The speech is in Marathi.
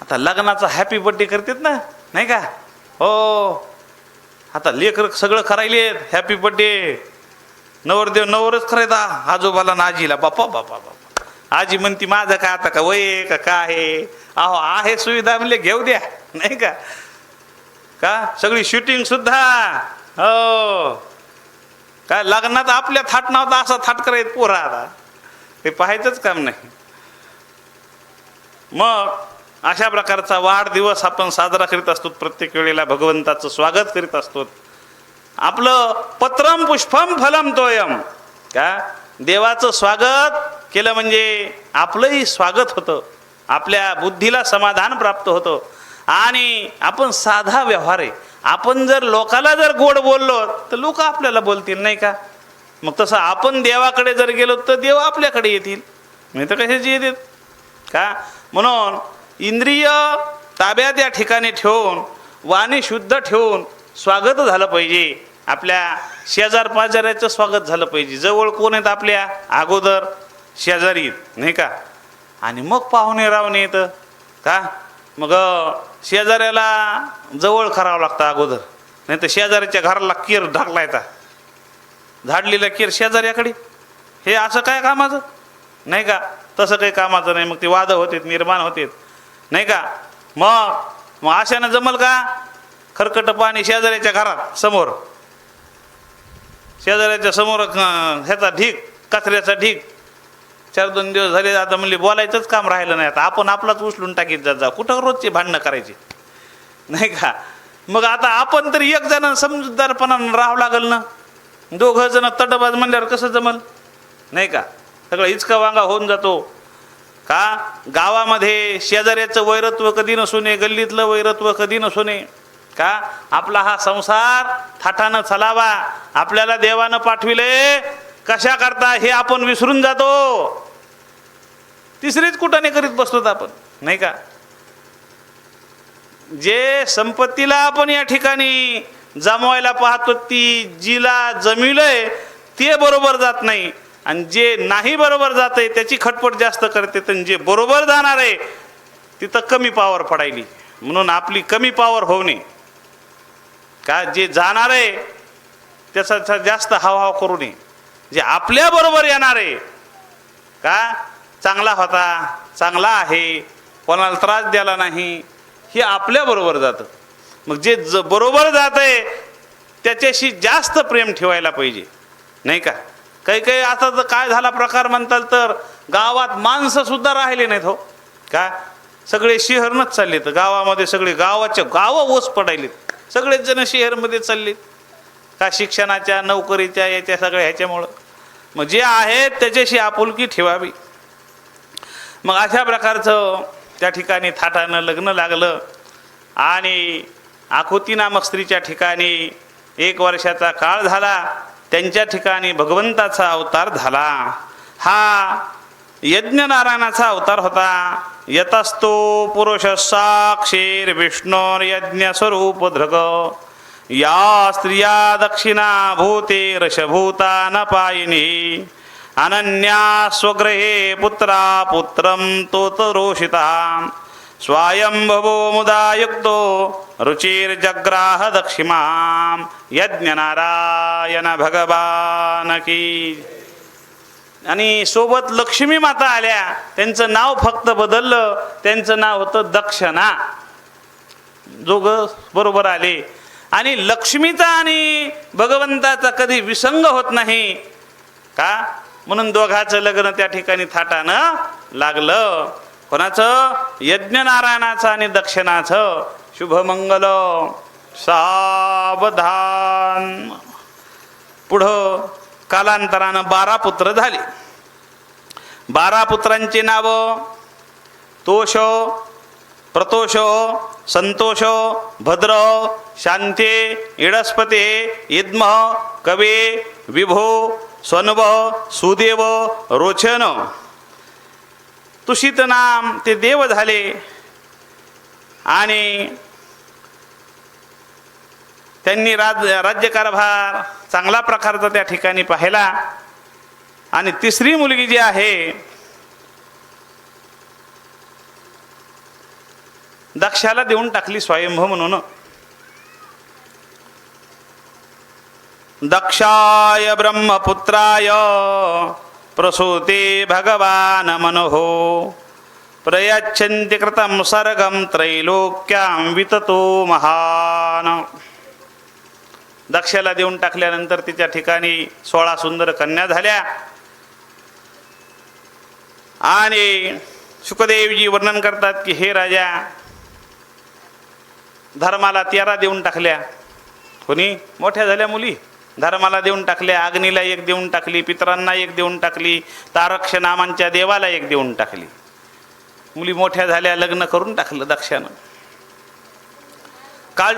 आता लग्नाचा हॅपी बर्थडे करतात ना नाही का? हो. आता लेकर सगळं करायले हॅपी बर्थडे नवरदेव नवरच करायचा आजोबाला ना आजीला बापा बापा बापा. आजी म्हणती माझं का आता का वय का काय आहे? अहो आहे सुविधा म्हणले घेऊ द्या. नाही का? का? सगळी शूटिंग सुद्धा. हो. काय लग्नात आपल्या थाट नव्हता असा थाट करायचं पोरा आता. ते पाहायचंच काम नाही. मग अशा प्रकारचा वाढदिवस आपण साजरा करीत असतो. प्रत्येक वेळेला भगवंताचं स्वागत करीत असतो. आपलं पत्रम पुष्पम फलम तोयम. का? देवाचं स्वागत केलं म्हणजे आपलंही स्वागत होतं. आपल्या बुद्धीला समाधान प्राप्त होतं. आणि आपण साधा व्यवहार आहे. आपण जर लोकाला जर गोड बोललो तर लोक आपल्याला बोलतील नाही का? मग तसं आपण देवाकडे जर गेलो तर देव आपल्याकडे येतील. नाही तर कशाची येतील? का? म्हणून इंद्रिय ताब्यात या ठिकाणी ठेवून वाणी शुद्ध ठेवून स्वागत झालं पाहिजे. आपल्या शेजार पाजाऱ्याचं स्वागत झालं पाहिजे. जवळ कोण आहेत आपल्या? अगोदर शेजारी नाही का? आणि मग पाहुणे रावणे येतं का? मग शेजाऱ्याला जवळ करावं लागतं अगोदर. नाही तर शेजाऱ्याच्या घराला केर ढाकला येतात झाडलेला केर शेजाऱ्याकडे. हे असं काय कामाचं? नाही का? तसं काही कामाचं नाही. मग ते वाद होते निर्माण होते नाही का? मग मग आशानं जमल का? खरकट पाणी शेजाऱ्याच्या घरात समोर. शेजाऱ्याच्या समोर ह्याचा ढीक कचऱ्याचा ढीक चार दोन दिवस झाले आता म्हणले बोलायचंच काम राहिलं नाही. आता आपण आपलाच उचलून टाकीत जात जा. कुठं रोजची भांडणं करायची? नाही का? मग आता आपण तरी एक जण समजूतदारपणानं राहावं लागल ना? दोघं जण तटबाज म्हणल्यावर कसं जमल? नाही का? सगळं इचका वांगा होऊन जातो. का? गावामध्ये शेजाऱ्याचं वैरत्व कधी नसू नये गल्लीतलं वैरत्व कधी नसू नये का? आपला हा संसार थाटानं चलावा. आपल्याला देवानं पाठविले कशा करता हे आपण विसरून जातो. तिसरीच कुठाने करीत बसतो आपण नाही का? जे संपत्तीला आपण या ठिकाणी जमवायला पाहतो ती जिला जमिलंय ते बरोबर जात नाही. आणि जे नाही बरोबर जात आहे त्याची खटपट जास्त करते तर जे बरोबर जाणार आहे तिथं कमी पावर पडायली. म्हणून आपली कमी पावर होऊ नये का जे जाणार आहे त्याचा जास्त हावहाव करू नये. जे आपल्याबरोबर येणार आहे का? चांगला होता चांगला आहे कोणाला त्रास द्यायला नाही हे आपल्याबरोबर जातं. मग जे ज बरोबर जात आहे त्याच्याशी जास्त प्रेम ठेवायला पाहिजे. नाही का? काही काही आता तर काय झाला प्रकार म्हणताल तर गावात माणसं सुद्धा राहिले नाहीत हो. काय सगळे शहरनंच चालले तर गावामध्ये सगळे गावाच्या गावं ओस पडायलेत. सगळेच जण शहरमध्ये चाललेत. का शिक्षणाच्या नोकरीच्या याच्या सगळ्या ह्याच्यामुळं. मग जे आहेत त्याच्याशी आपुलकी ठेवावी. मग अशा प्रकारचं त्या ठिकाणी थाटानं लग्न लागलं. आणि आकुती नामक स्त्रीच्या ठिकाणी एक वर्षाचा काळ झाला. त्यांच्या ठिकाणी भगवंताचा अवतार झाला. हा यज्ञनारायणाचा अवतार होता. यतस्तो पुरुष साक्षीर विष्णोर यज्ञ स्वरूप धृग या स्त्रिया दक्षिणा भूते रशभूता न पायिनी अनन्या स्वगृहे पुत्रा पुत्रं तोतरोषिता. स्वायंभवो मुदायुक्तो रुचिर्जग्राह दक्षिमां यज्ञनारायण भगवान की। आणि सोबत लक्ष्मी माता आल्या त्यांचं नाव फक्त बदललं त्यांचं नाव होतं दक्षिणा। दोघं बरोबर आले। आणि लक्ष्मीचा आणि भगवंताचा कधी विसंग होत नाही का? म्हणून दोघाचं लग्न त्या ठिकाणी थाटानं लागलं। कोणाचं? यज्ञनारायणाचं आणि दक्षिणाचं. शुभमंगल. सावधान. पुढं कालांतरानं बारा पुत्र झाले. बारा पुत्रांची नावं तोष प्रतोष संतोष भद्र शांते इडस्पते इद्म कवे विभो स्वनव सुदेव रोचन. तुषित नाम ते देव झाले. आणि त्यांनी राज राज्यकारभार चांगला प्रकारचा त्या ठिकाणी पाहिला. आणि तिसरी मुलगी जी आहे दक्षाला देऊन टाकली स्वयंभ म्हणून. दक्षाय ब्रह्मपुत्राय. प्रसूते भगवान मनोहो। प्रयच्छन्ति कृतं सर्गं त्रैलोक्यां विततो महान। दक्षेला देऊन टाकल्यानंतर तिच्या ठिकाणी सोळा सुंदर कन्या झाल्या. आणि सुखदेवजी वर्णन करतात की हे राजा धर्माला तेरा देऊन टाकल्या. कोणी? मोठ्या झाल्या मुली. धर्माला देऊन टाकले अग्नीला एक देऊन टाकली पितरांना एक देऊन टाकली तारक्ष नामांच्या देवाला एक देऊन टाकली. मुली मोठ्या झाल्या लग्न करून टाकलं दक्षानं. काल